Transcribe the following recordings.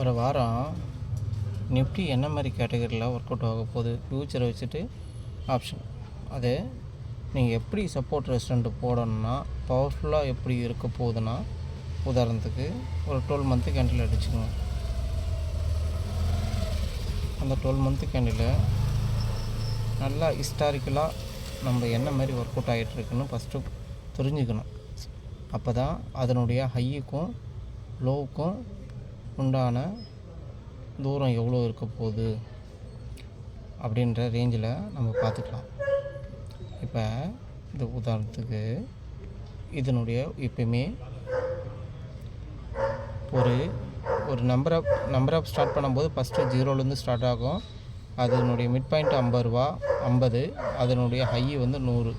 ஒரு வாரம் நிஃப்டி என்ன மாதிரி கேட்டகரியில் ஒர்க் அவுட் ஆக போகுது? ஃப்யூச்சரை வச்சுட்டு ஆப்ஷன் அது நீங்கள் எப்படி சப்போர்ட் ரெஸ்டாரண்ட் போடணும்னா பவர்ஃபுல்லாக எப்படி இருக்க போகுதுன்னா உதாரணத்துக்கு ஒரு டுவெல் மந்த்து கேண்டில் அடிச்சுக்கோங்க. அந்த டுவெல் மந்த்து கேண்டில் நல்லா ஹிஸ்டாரிக்கலாக நம்ம என்ன மாதிரி ஒர்க் அவுட் ஆகிட்டுருக்குன்னு ஃபஸ்ட்டு தெரிஞ்சுக்கணும் அப்போ தான் அதனுடைய ஹையுக்கும் லோவுக்கும் உண்டான தூரம் எவ்வளோ இருக்க போகுது அப்படின்ற ரேஞ்சில் நம்ம பார்த்துக்கலாம். இப்போ இந்த உதாரணத்துக்கு இதனுடைய எப்பயுமே ஒரு ஒரு number of number of start பண்ணும்போது ஃபஸ்ட்டு ஜீரோலேருந்து ஸ்டார்ட் ஆகும். அதனுடைய மிட் பாயிண்ட் ஐம்பது ரூபா ஐம்பது. அதனுடைய ஹை வந்து நூறு.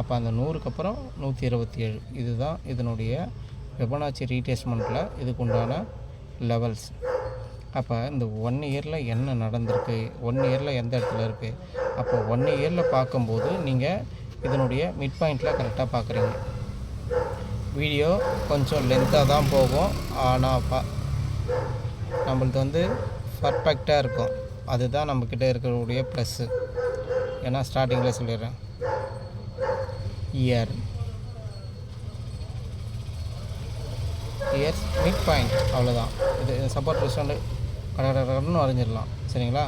அப்போ அந்த நூறுக்கு அப்புறம் நூற்றி இருபத்தி ஏழு. இதுதான் இதனுடைய வெபனாச்சி ரீடேஸ்மெண்ட்டில் இதுக்கு உண்டான லெவல்ஸ் அப்போ இந்த ஒன் இயரில் என்ன நடந்திருக்கு? ஒன் இயரில் எந்த இடத்துல இருக்குது அப்போ ஒன் இயரில் பார்க்கும்போது நீங்கள் இதனுடைய மிட் பாயிண்டில் கரெக்டாக பார்க்குறீங்க. வீடியோ கொஞ்சம் லென்த்தாக தான் போகும். ஆனால் பா நம்மளுக்கு வந்து பர்ஃபெக்டாக இருக்கும். அதுதான் நம்மக்கிட்ட இருக்கக்கூடிய ப்ளஸ்ஸு ஏன்னா ஸ்டார்டிங்கில் சொல்லிடுறேன். இயர் இயர்ஸ் மிட் பாயிண்ட் அவ்வளோதான் இது சப்போர்ட் ரெஸ்டாண்டு கடற்கடன்னு வரைஞ்சிடலாம். சரிங்களா?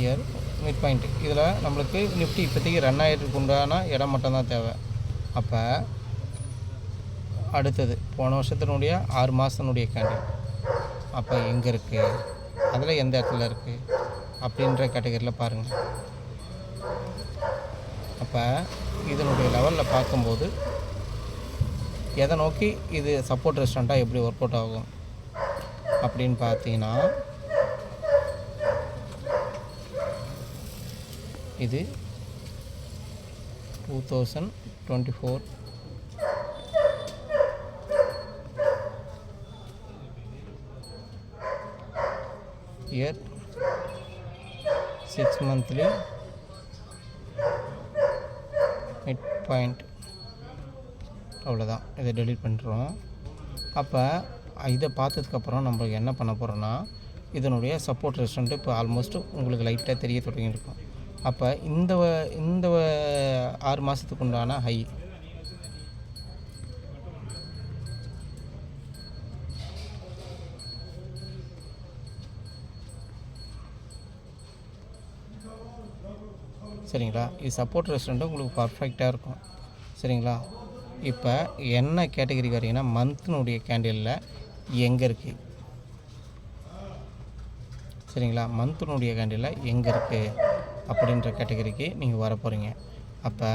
இயர் மிட் பாயிண்ட் இதில் நம்மளுக்கு நிஃப்டி இப்போதைக்கு ரன் ஆகிட்டு உண்டான இடம் மட்டும்தான் தேவை. அப்போ அடுத்தது போன வருஷத்தினுடைய ஆறு மாதத்தினுடைய கேண்டில் அப்போ எங்கே இருக்குது அதில் எந்த இடத்துல இருக்குது அப்படின்ற கேட்டகரியில் பாருங்கள் அப்போ இதனுடைய லெவலில் பார்க்கும்போது எதை நோக்கி இது சப்போர்ட் ரெஸ்டாரண்ட்டாக எப்படி ஒர்க் அவுட் ஆகும்? அப்படின்னு பார்த்தீங்கன்னா இது two thousand twenty four year six monthly mid point அவ்வளோதான். இதை டெலிட் பண்ணுறோம் அப்போ இதை பார்த்ததுக்கப்புறம் நம்ம என்ன பண்ண போகிறோன்னா இதனுடைய சப்போர்ட் ரெஸ்டண்ட் இப்போ ஆல்மோஸ்ட் உங்களுக்கு லைட்டாக தெரிய தொடங்கியிருக்கும். அப்போ இந்த இந்த ஆறு மாதத்துக்கு உண்டான ஹை சரிங்களா? இது சப்போர்ட் ரெஸ்டண்ட்டு உங்களுக்கு பர்ஃபெக்டாக இருக்கும். சரிங்களா? இப்போ என்ன கேட்டகரிக்கு வரீங்கன்னா மந்த்னுடைய கேண்டிலில் எங்கே இருக்குது சரிங்களா? மந்த்னுடைய கேண்டிலில் எங்கே இருக்குது அப்படின்ற கேட்டகரிக்கு நீங்கள் வர போகிறீங்க அப்போ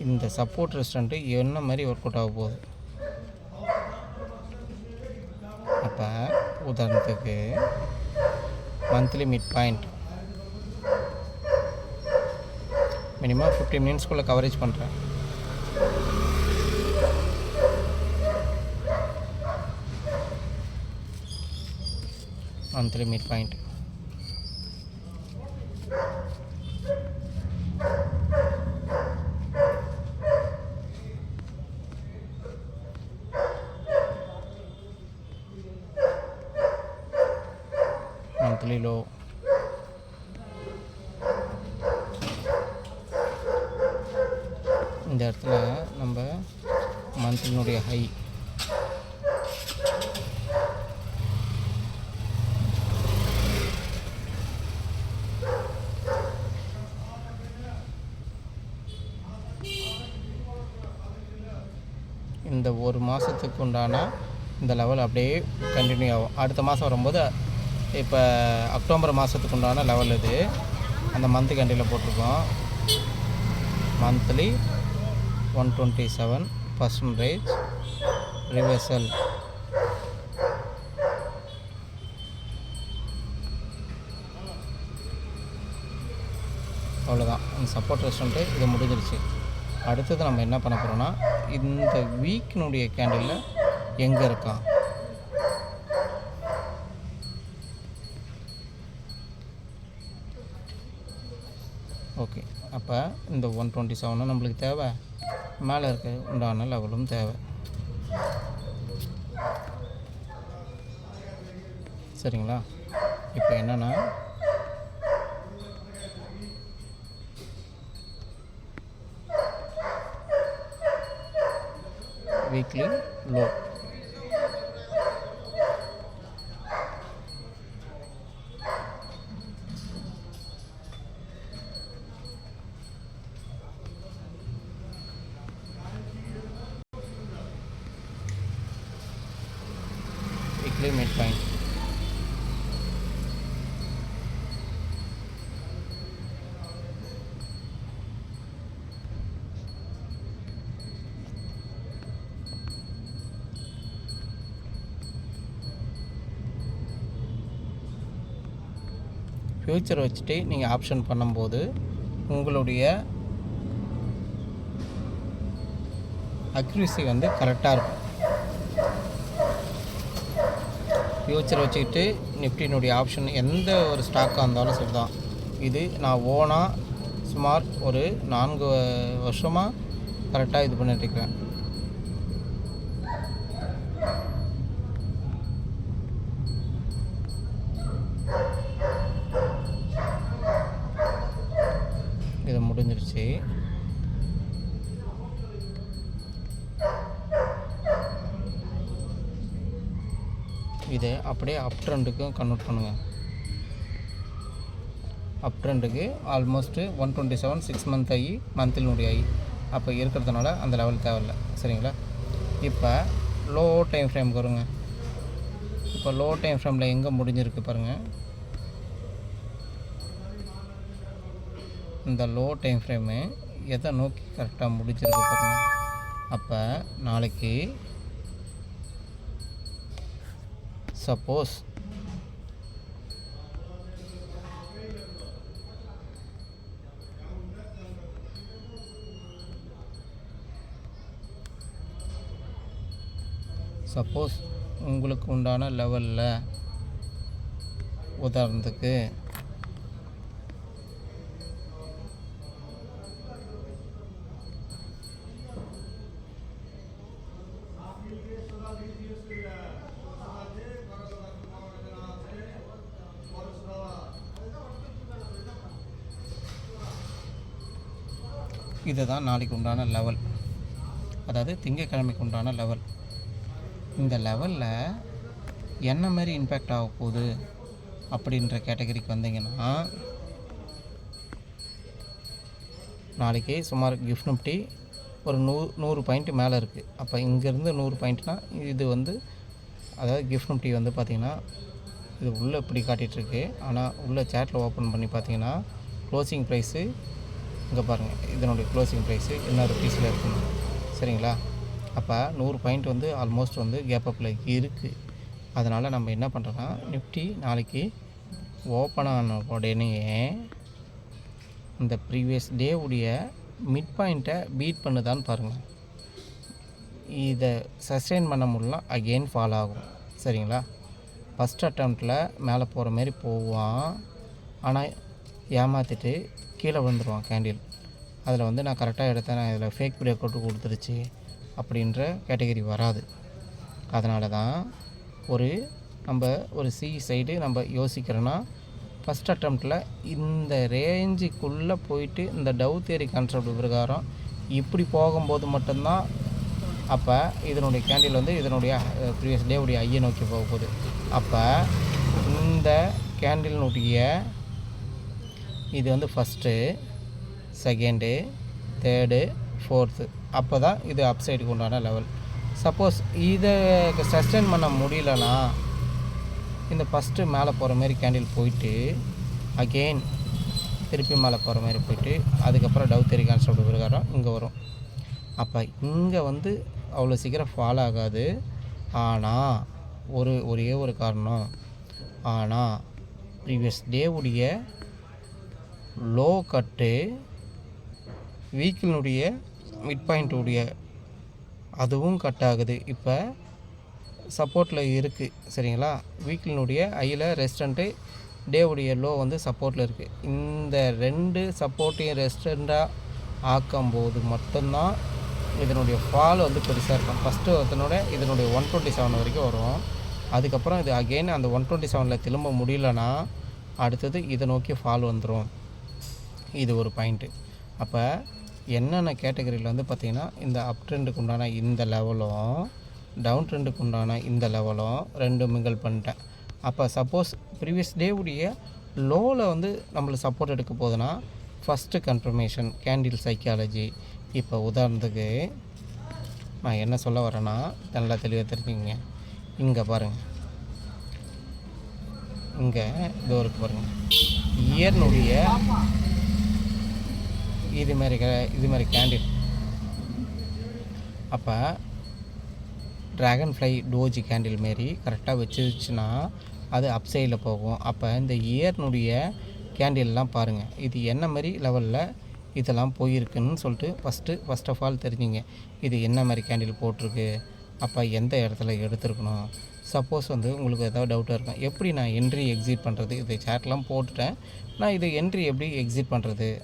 இந்த சப்போர்ட் ரெஸ்டாரண்ட்டு என்ன மாதிரி ஒர்க் அவுட் ஆக போகுது? அப்போ உதாரணத்துக்கு monthly mid point minimum fifty மினிட்ஸ்குள்ளே coverage பண்ணுறேன் monthly mid point monthly low இந்த இடத்துல நம்ம மந்த்லினுடைய ஹை இந்த ஒரு மாதத்துக்கு உண்டான இந்த லெவல் அப்படியே கண்டினியூ ஆகும். அடுத்த மாதம் வரும்போது இப்போ அக்டோபர் மாதத்துக்கு உண்டான லெவல் இது. அந்த மந்த்து கண்டியில் போட்டிருக்கோம். Monthly one twenty seven percentage reversal அவ்வளோதான் இந்த சப்போர்ட் ரெஸ்டாரண்ட்டு இது முடிஞ்சிருச்சு. அடுத்தது நம்ம என்ன பண்ண போகிறோம்னா இந்த வீக்கினுடைய கேண்டிலில் எங்கே இருக்கான்? ஓகே அப்போ இந்த ஒன் டுவெண்ட்டி செவனும் நம்மளுக்கு தேவை. மேலே இருக்க உண்டான லெவலும் தேவை. சரிங்களா? இப்போ என்னென்னா weekly low. weekly midpoint future வச்சுட்டு நீங்கள் ஆப்ஷன் பண்ணும்போது உங்களுடைய அக்யூரசி வந்து கரெக்டாக இருக்கும். ஃப்யூச்சர் வச்சுக்கிட்டு நிஃப்டினுடைய ஆப்ஷன் எந்த ஒரு ஸ்டாக்காக இருந்தாலும் சரி தான் இது நான் ஓனாக சுமார் ஒரு நான்கு வருஷமாக கரெக்டாக இது பண்ணிட்டுருக்கேன் இதை அப்படியே அப் ட்ரெண்டுக்கும் கன்வெர்ட் பண்ணுங்கள் அப் ட்ரெண்டுக்கு almost one twenty seven six month ஆகி மந்த்லினுடைய ஆகி அப்போ இருக்கிறதுனால அந்த லெவல் தேவையில்ல. சரிங்களா? இப்போ லோ டைம் ஃப்ரேம் வருங்க இப்போ லோ டைம் ஃப்ரேமில் எங்கே முடிஞ்சிருக்கு பாருங்கள் இந்த லோ டைம் ஃப்ரேமு எதை நோக்கி கரெக்டாக முடிச்சிருக்கு பாருங்கள் அப்போ நாளைக்கு சப்போஸ் சப்போஸ் உங்களுக்கு உண்டான லெவலில் உதாரணத்துக்கு இதுதான் நாளைக்கு உண்டான லெவல் அதாவது திங்கக்கிழமைக்கு உண்டான லெவல் இந்த லெவலில் என்ன மாதிரி இம்பேக்ட் ஆக போகுது அப்படின்ற கேட்டகரிக்கு வந்தீங்கன்னா நாளைக்கு சுமார் கிஃப்ட் நிஃப்டி ஒரு நூ நூறு பாயிண்ட் மேலே இருக்குது அப்போ இங்கேருந்து நூறு பாயிண்ட்னால் இது வந்து அதாவது கிஃப்ட் நிஃப்டி வந்து பார்த்திங்கன்னா இது உள்ளே இப்படி காட்டிகிட்ருக்கு ஆனால் உள்ளே சேட்டில் ஓப்பன் பண்ணி பார்த்தீங்கன்னா க்ளோசிங் ப்ரைஸு இங்கே பாருங்கள் இதனுடைய க்ளோசிங் ப்ரைஸு என்ன ருபீஸில் இருக்குங்க சரிங்களா? அப்போ நூறு பாயிண்ட் வந்து ஆல்மோஸ்ட் வந்து கேப் அப்பில் இருக்குது அதனால் நம்ம என்ன பண்ணுறோன்னா நிஃப்டி நாளைக்கு ஓப்பன் ஆன உடனே இந்த ப்ரீவியஸ் டே உடைய மிட் பாயிண்ட்டை பீட் பண்ணுதான்னு பாருங்கள் இதை சஸ்டெயின் பண்ண முடியலாம் அகெயின் ஃபால் ஆகும். சரிங்களா? ஃபஸ்ட் அட்டம்ப்டில் மேலே போகிற மாதிரி போவான். ஆனால் ஏமாற்றிட்டு கீழே விழுந்துருவான் கேண்டில் அதில் வந்து நான் கரெக்டாக எடுத்தேன் நான் இதில் ஃபேக் பிரேக் அவுட் கொடுத்துருச்சு அப்படின்ற கேட்டகரி வராது. அதனால தான் ஒரு நம்ம ஒரு சி சைடு நம்ம யோசிக்கிறோன்னா ஃபஸ்ட் அட்டம்ப்டில் இந்த ரேஞ்சுக்குள்ளே போயிட்டு இந்த டவு தேரி கான்செப்ட் பிரகாரம் இப்படி போகும்போது மட்டும்தான் அப்போ இதனுடைய கேண்டில் வந்து இதனுடைய ப்ரீவியஸ் டேவுடைய ஐயை நோக்கி போக போகுது. அப்போ இந்த கேண்டில்னுடைய இது வந்து ஃபஸ்ட்டு செகண்டு தேர்டு ஃபோர்த்து அப்போ தான் இது அப் சைடுக்கு உண்டான லெவல் சப்போஸ் இதை சஸ்டெயின் பண்ண முடியலனா இந்த ஃபஸ்ட்டு மேலே போகிற மாதிரி கேண்டில் போயிட்டு அகெயின் திருப்பி மேலே போகிற மாதிரி போயிட்டு அதுக்கப்புறம் டவு தெரி கான்செப்ட் பிரகாரம் இங்கே வரும். அப்போ இங்கே வந்து அவ்வளோ சீக்கிரம் ஃபாலோ ஆகாது. ஆனால் ஒரு ஒரே ஒரு காரணம். ஆனால் ப்ரீவியஸ் டேவுடைய லோ கட்டு வீக்கினுடைய மிட் பாயிண்ட்டுடைய அதுவும் கட் ஆகுது. இப்போ சப்போர்ட்டில் இருக்குது சரிங்களா? வீக்கினுடைய ஐயில் ரெஸ்டண்ட்டு டேவுடைய லோ வந்து சப்போர்ட்டில் இருக்குது இந்த ரெண்டு சப்போர்ட்டையும் ரெஸ்டண்ட்டாக ஆக்கும்போது மட்டும்தான் இதனுடைய ஃபால் வந்து பெருசாக இருக்கும். ஃபஸ்ட்டு ஒருத்தனோட இதனுடைய ஒன் டுவெண்ட்டி செவன் வரைக்கும் வரும். அதுக்கப்புறம் இது அகெயின் அந்த ஒன் டுவெண்ட்டி செவனில் திரும்ப முடியலன்னா அடுத்தது இதை நோக்கி ஃபால் வந்துடும் இது ஒரு பாயிண்ட்டு அப்போ என்னென்ன கேட்டகரியில் வந்து பார்த்திங்கன்னா இந்த அப் ட்ரெண்டுக்கு உண்டான இந்த லெவலும் டவுன் ட்ரெண்டுக்கு உண்டான இந்த லெவலும் ரெண்டு மிங்கல் பண்ணிட்டேன். அப்போ சப்போஸ் ப்ரீவியஸ் டே உடைய லோவில் வந்து நம்மளுக்கு சப்போர்ட் எடுக்க போகுதுன்னா ஃபஸ்ட்டு கன்ஃபர்மேஷன் கேண்டில் சைக்காலஜி இப்போ உதாரணத்துக்கு நான் என்ன சொல்ல வரேன்னா நல்லா தெளிவாக தெரிஞ்சுங்க இங்கே பாருங்கள் இங்கே இது இருக்கு பாருங்கள் இயர்னுடைய இது மாதிரி க- இது மாதிரி கேண்டில் அப்போ ட்ராகன் ஃப்ளை டோஜி கேண்டில் மாரி கரெக்டாக வச்சிருச்சுன்னா அது அப் சைடில் போகும். அப்போ இந்த இயர்னுடைய கேண்டில்லாம் பாருங்கள் இது என்ன மாதிரி லெவலில் இதெல்லாம் போயிருக்குன்னு சொல்லிட்டு ஃபஸ்ட்டு ஃபஸ்ட் ஆஃப் ஆல் தெரிஞ்சுங்க. இது என்ன மாதிரி கேண்டில் போட்டிருக்கு? அப்போ எந்த இடத்துல எடுத்துருக்கணும்? சப்போஸ் வந்து உங்களுக்கு ஏதாவது டவுட்டாக இருக்கும். எப்படி நான் என்ட்ரி எக்ஸிட் பண்ணுறது இது சேட்லாம் போட்டுட்டேன். நான் இது என்ட்ரி எப்படி எக்ஸிட் பண்ணுறது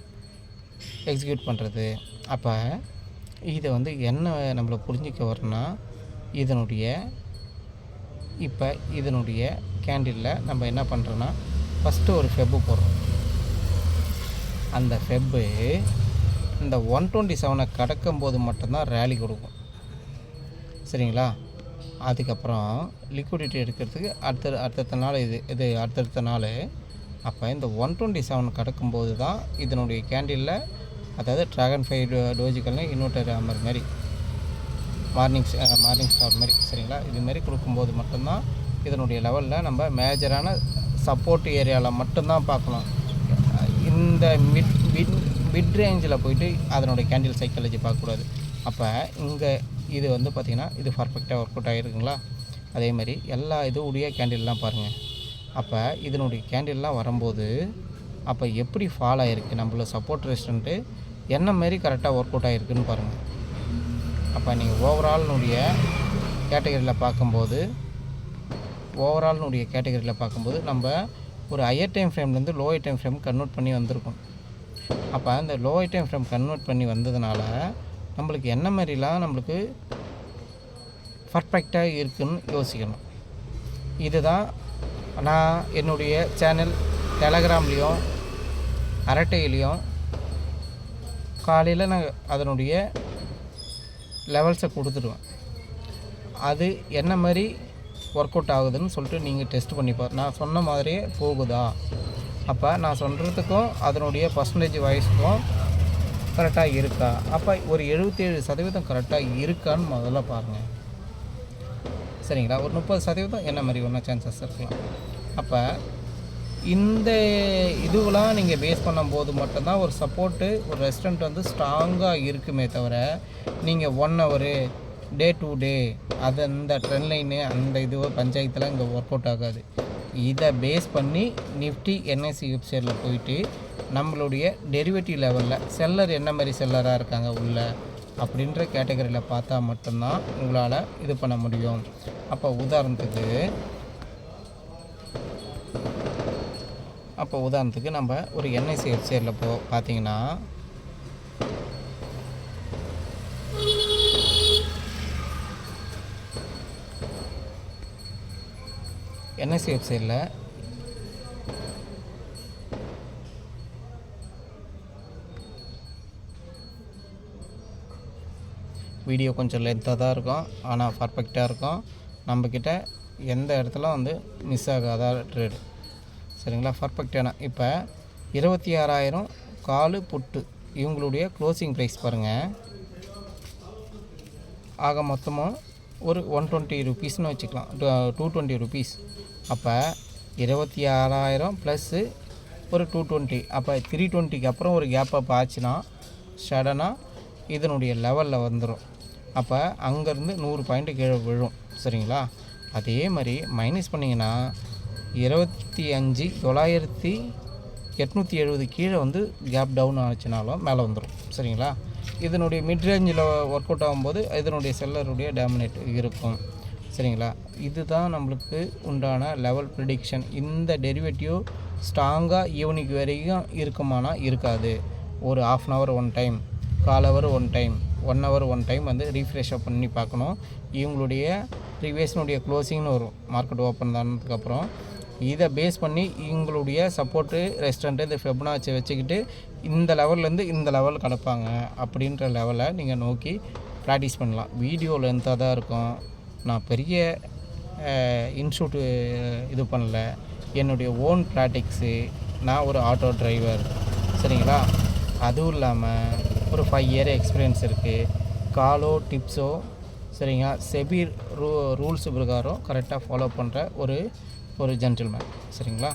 எக்ஸிக்யூட் பண்ணுறது அப்போ இதை வந்து என்ன நம்மளை புரிஞ்சிக்க வரணும்னா இதனுடைய இப்போ இதனுடைய கேண்டிலில் நம்ம என்ன பண்ணுறோன்னா ஃபஸ்ட்டு ஒரு ஃபெப்பு போடுறோம். அந்த ஃபெப்பு இந்த ஒன் டுவெண்ட்டி செவனை கடக்கும்போது மட்டும்தான் ரேலி கொடுக்கும். சரிங்களா? அதுக்கப்புறம் லிக்விடிட்டி எடுக்கிறதுக்கு அடுத்த அடுத்தடுத்த நாள் இது இது அடுத்தடுத்த நாள் அப்போ இந்த ஒன் டுவெண்ட்டி செவன் கடக்கும்போது தான் இதனுடைய கேண்டிலில் அதாவது ட்ராகன் ஃபை டோஜிக்கல்னு இன்வெர்டர் அமர் மாதிரி மார்னிங் மார்னிங் ஸ்டார் மாதிரி சரிங்களா? இது மாதிரி கொடுக்கும்போது மட்டும்தான் இதனுடைய லெவலில் நம்ம மேஜரான சப்போர்ட் ஏரியாவில் மட்டும்தான் பார்க்கணும். இந்த மிட் மிட் மிட் ரேஞ்சில் போயிட்டு அதனுடைய கேண்டில் சைக்காலஜி பார்க்கக்கூடாது. அப்போ இங்கே இது வந்து பார்த்திங்கன்னா இது பர்ஃபெக்டாக ஒர்க் அவுட் ஆகிருக்குங்களா? அதே மாதிரி எல்லா இது உடைய கேண்டில்லாம் பாருங்கள் அப்போ இதனுடைய கேண்டில்லாம் வரும்போது அப்போ எப்படி ஃபால் ஆகிருக்கு நம்மள சப்போர்ட் ரெஸ்டண்ட்டு என்ன மாரி கரெக்டாக ஒர்க் அவுட் ஆகிருக்குன்னு பாருங்கள் அப்போ நீங்கள் ஓவரால்னுடைய கேட்டகரியில் பார்க்கும்போது ஓவரால்னுடைய கேட்டகரியில் பார்க்கும்போது நம்ம ஒரு ஹையர் டைம் ஃப்ரேம்லேருந்து லோயர் டைம் ஃப்ரேம் கன்வெர்ட் பண்ணி வந்திருக்கோம். அப்போ அந்த லோயர் டைம் ஃப்ரேம் கன்வெர்ட் பண்ணி வந்ததுனால நம்மளுக்கு என்ன மாதிரிலாம் நம்மளுக்கு பர்ஃபெக்டாக இருக்குன்னு யோசிக்கணும். இதுதான் நான் என்னுடைய சேனல் டெலகிராம்லேயும் அரட்டையிலையும் காலையில் நான் அதனுடைய லெவல்ஸை கொடுத்துடுவேன். அது என்ன மாதிரி ஒர்க் அவுட் ஆகுதுன்னு சொல்லிட்டு நீங்கள் டெஸ்ட் பண்ணி பாரு. நான் சொன்ன மாதிரியே போகுதா? அப்போ நான் சொல்கிறதுக்கும் அதனுடைய பர்சன்டேஜ் வாய்ஸுக்கும் கரெக்டாக இருக்கா? அப்போ ஒரு எழுபத்தேழு சதவீதம் கரெக்டாக இருக்கான்னு முதல்ல பாருங்கள் சரிங்களா? ஒரு முப்பது சதவீதம் என்ன மாதிரி ஒன்றும் சான்சஸ் இருக்கலாம். அப்போ இந்த இதுவெலாம் நீங்கள் பேஸ் பண்ணும்போது மட்டும்தான் ஒரு சப்போர்ட்டு ஒரு ரெஸ்டாரண்ட் வந்து ஸ்ட்ராங்காக இருக்குமே தவிர நீங்கள் one hour day to day அது அந்த ட்ரெண்ட் லைனு அந்த இது பஞ்சாயத்தில் இங்கே ஒர்க் அவுட் ஆகாது. இதை பேஸ் பண்ணி நிஃப்டி என்எஸ்சி வெப்சைட்டில் போயிட்டு நம்மளுடைய டெரிவேட்டிவ் லெவலில் செல்லர் என்ன மாதிரி செல்லராக இருக்காங்க உள்ள அப்படின்ற கேட்டகரியில் பார்த்தா மட்டும்தான் உங்களால் இது பண்ண முடியும். அப்போ உதாரணத்துக்கு அப்போ உதாரணத்துக்கு நம்ம ஒரு என்ஐசி வெப்சைட்டில் போ பார்த்தீங்கன்னா என்எஸ்சி வெப்சைட்டில் வீடியோ கொஞ்சம் லென்த்தாக தான் இருக்கும். ஆனால் பர்ஃபெக்டாக இருக்கும். நம்மக்கிட்ட எந்த இடத்துல வந்து மிஸ் ஆகாத ட்ரேடு சரிங்களா? பர்ஃபெக்டான இப்போ இருபத்தி ஆறாயிரம் காலு புட்டு. இவங்களுடைய க்ளோசிங் ப்ரைஸ் பாருங்கள் ஆக மொத்தமாக ஒரு ஒன் டுவெண்ட்டி ருபீஸ்னு வச்சுக்கலாம். டூ டுவெண்ட்டி ருபீஸ் அப்போ இருபத்தி ஆறாயிரம் ப்ளஸ்ஸு ஒரு டூ டுவெண்ட்டி அப்போ த்ரீ டுவெண்ட்டிக்கு அப்புறம் ஒரு கேப் அப் ஆச்சுன்னா சடனாக இதனுடைய லெவலில் வந்துடும் அப்போ அங்கேருந்து நூறு பாயிண்ட்டு கீழே விழும். சரிங்களா? அதே மாதிரி மைனஸ் பண்ணிங்கன்னா இருபத்தி அஞ்சு தொள்ளாயிரத்தி எட்நூற்றி எழுபது கீழே வந்து கேப் டவுன் ஆச்சுனாலும் மேலே வந்துடும் சரிங்களா? இதனுடைய மிட் ரேஞ்சில் ஒர்க் அவுட் ஆகும்போது இதனுடைய செல்லருடைய டேமினேட் இருக்கும். சரிங்களா? இதுதான் நம்மளுக்கு உண்டான லெவல் ப்ரிடிக்ஷன் இந்த டெரிவேட்டிவ் ஸ்ட்ராங்காக ஈவினிங் வரைக்கும் இருக்குமானா இருக்காது. ஒரு half an hour one time call hour one time one hour one time வந்து ரீஃப்ரெஷ்அப் பண்ணி பார்க்கணும். இவங்களுடைய ப்ரீவியஸ்னுடைய க்ளோசிங்னு வரும். மார்க்கெட் ஓப்பன் ஆனதுக்கப்புறம் இதை பேஸ் பண்ணி இவங்களுடைய சப்போர்ட்டு ரெஸ்டாரண்ட்டு இந்த ஃபெப்னாச்சை வச்சுக்கிட்டு இந்த லெவல்லேருந்து இந்த லெவல் கிடப்பாங்க அப்படின்ற லெவலை நீங்கள் நோக்கி ப்ராக்டிஸ் பண்ணலாம். வீடியோ லென்த்தாக தான் இருக்கும். நான் பெரிய இன்ஸ்டியூட்டு இது பண்ணல. என்னுடைய ஓன் ப்ராக்டிக்ஸு நான் ஒரு ஆட்டோ டிரைவர் சரிங்களா? அதுவும் இல்லாமல் ஒரு ஃபைவ் இயர் எக்ஸ்பீரியன்ஸ் இருக்குது காலோ டிப்ஸோ சரிங்க செபி ரூ ரூல்ஸ் பிரகாரம் கரெக்டாக ஃபாலோ பண்ணுற ஒரு ஒரு ஜென்டில்மேன் சரிங்களா?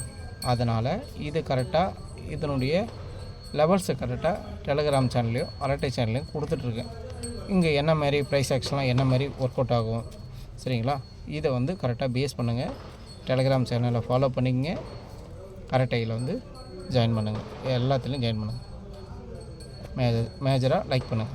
அதனால் இது கரெக்டாக இதனுடைய லெவல்ஸை கரெக்டாக டெலகிராம் சேனல்லையும் அரட்டை சேனல்லையும் கொடுத்துட்ருக்கேன். இங்கே என்ன மாதிரி ப்ரைஸ் ஆக்ஷன்லாம் என்ன மாதிரி ஒர்க் அவுட் ஆகும் சரிங்களா? இதை வந்து கரெக்டாக பேஸ் பண்ணுங்கள் டெலகிராம் சேனலை ஃபாலோ பண்ணிக்கங்க. அரட்டையில் வந்து ஜாயின் பண்ணுங்கள் எல்லாத்துலேயும் ஜாயின் பண்ணுங்கள் மேஜர் மேஜராக லைக் பண்ணுங்கள்